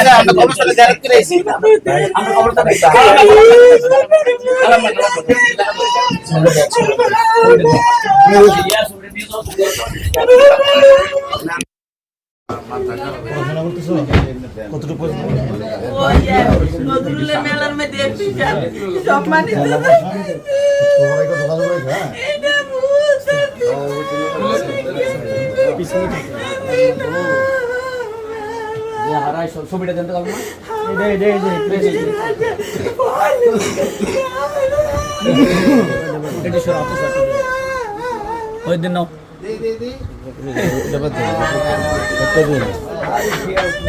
আমরা কবরস্থানে জিয়ারত করে আইছি আমরা কবরস্থানে নজরুলের মেলার মধ্যে একটু সব মানি ছবিটা জানতে পারব ওই দিন নাও। চাচি, চাচি।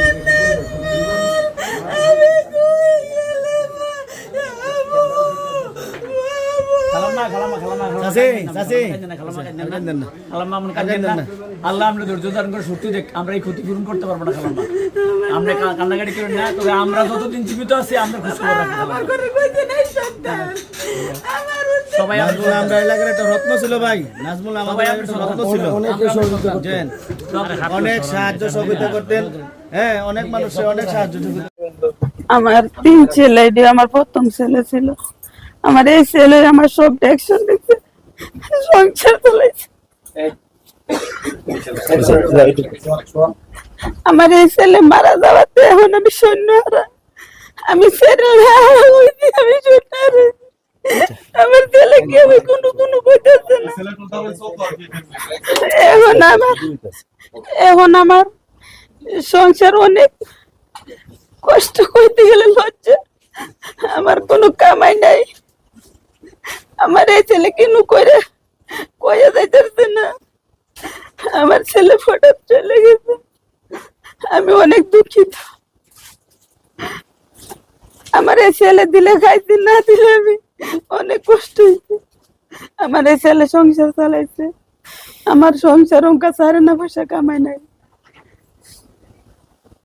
খালাম্মা, আল্লাহ আমরা ধৈর্য ধারণ করে সত্যি দেখ আমরা এই ক্ষতিপূরণ করতে পারব না খালাম্মা আমরা কান্নাকাটি করেন না তবে আমরা যতদিন জীবিত আছি আমরা খোঁজ খবর আমার ঘরে কইছে নাই সন্তান আমার সবাই আমরা এলাকার একটা রত্ন ছিল ভাই নাজমুল আমাদের রত্ন ছিল অনেক সাহায্য সহযোগিতা করতেন হ্যাঁ অনেক মানুষের অনেক সাহায্য আমার তিন ছেলে আমার প্রথম ছেলে ছিল আমার এই ছেলে আমার সব দেখছেন দেখছে, সংসার চলেছে আমার এই ছেলে মারা যাওয়াতে এখন আমি সৈন্য হারা। আমি ছেলে আমি সৈন্য আমার ছেলে কি আমি কোনো কোনো কইতেছে না। এখন আমার এখন আমার সংসার অনেক কষ্ট করতে গেলে লজ্জা। আমার কোনো কামাই নাই। আমার এই ছেলে কেন করে কয়ে যাইতেছে না। আমার ছেলে ফটাত চলে গেছে। আমি অনেক দুঃখিত। আমার এই ছেলে দিলে খাইছি, না দিলে আমি অনেক কষ্ট হয়েছে আমার এই ছেলে সংসার চালাইছে। আমার সংসার অঙ্কা সারে না, পয়সা কামাই নাই।